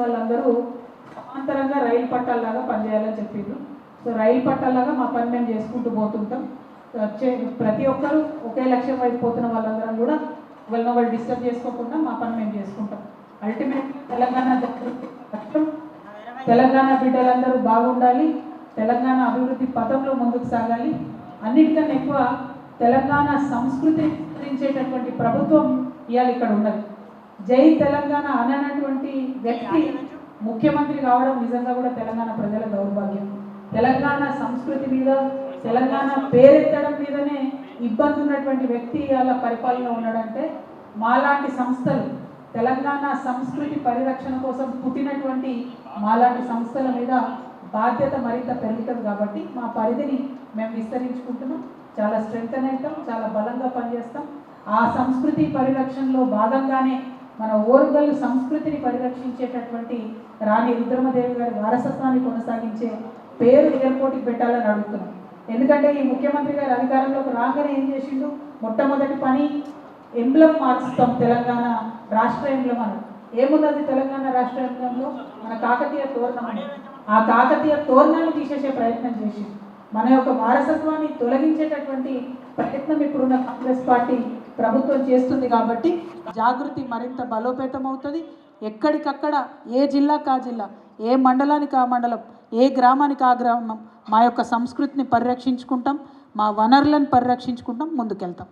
వాళ్ళందరూ సమాంతరంగా రైలు పట్టాల్లాగా పనిచేయాలని చెప్పిండ్రు. సో రైలు పట్టాల్లాగా మా పని మేము చేసుకుంటూ పోతుంటాం. వచ్చే ప్రతి ఒక్కరూ ఒకే లక్ష్యం వైపు పోతున్న వాళ్ళందరం కూడా వాళ్ళని వాళ్ళు డిస్టర్బ్ చేసుకోకుండా మా పని మేము చేసుకుంటాం. అల్టిమేట్ తెలంగాణ లక్ష్యం తెలంగాణ బిడ్డలందరూ బాగుండాలి తెలంగాణ అభివృద్ధి పథంలో ముందుకు సాగాలి. అన్నిటికన్నా ఎక్కువ తెలంగాణ సంస్కృతి విస్తరించేటటువంటి ప్రభుత్వం ఇవాళ ఇక్కడ ఉన్నది. జై తెలంగాణ అననటువంటి వ్యక్తి ముఖ్యమంత్రి కావడం నిజంగా కూడా తెలంగాణ ప్రజల దౌర్భాగ్యం. తెలంగాణ సంస్కృతి మీద తెలంగాణ పేరెత్తడం మీదనే ఇబ్బంది ఉన్నటువంటి వ్యక్తి వాళ్ళ పరిపాలన ఉన్నాడంటే మాలాంటి సంస్థలు తెలంగాణ సంస్కృతి పరిరక్షణ కోసం పుట్టినటువంటి మాలాంటి సంస్థల మీద బాధ్యత మరింత పెరుగుతుంది కాబట్టి మా పరిధిని మేము విస్తరించుకుంటున్నాం. చాలా స్ట్రెంగ్త్ అవుతాం చాలా బలంగా పనిచేస్తాం. ఆ సంస్కృతి పరిరక్షణలో భాగంగానే మన ఓరుగల్లు సంస్కృతిని పరిరక్షించేటటువంటి రాణి రుద్రమదేవి గారి వారసత్వాన్ని కొనసాగించే పేరు ఎయిర్పోర్ట్కి పెట్టాలని అడుగుతున్నాం. ఎందుకంటే ఈ ముఖ్యమంత్రి గారు అధికారంలోకి రాగానే ఏం చేసిండు? మొట్టమొదటి పని ఎంబ్లం మార్చుతాం తెలంగాణ రాష్ట్ర ఎంబ్లం అని. ఏమున్నది తెలంగాణ రాష్ట్ర ఎంబ్లంలో? మన కాకతీయ తోరణం ఆ కాకతీయ తోరణాన్ని తీసేసే ప్రయత్నం చేసింది మన యొక్క వారసత్వాన్ని తొలగించేటటువంటి ప్రయత్నం ఇప్పుడున్న కాంగ్రెస్ పార్టీ ప్రభుత్వం చేస్తుంది కాబట్టి జాగృతి మరింత బలోపేతం అవుతుంది ఎక్కడికక్కడ ఏ జిల్లాకు ఆ జిల్లా ఏ మండలానికి ఆ మండలం ఏ గ్రామానికి ఆ గ్రామం మా యొక్క సంస్కృతిని పరిరక్షించుకుంటాం మా వనరులను పరిరక్షించుకుంటాం ముందుకెళ్తాం.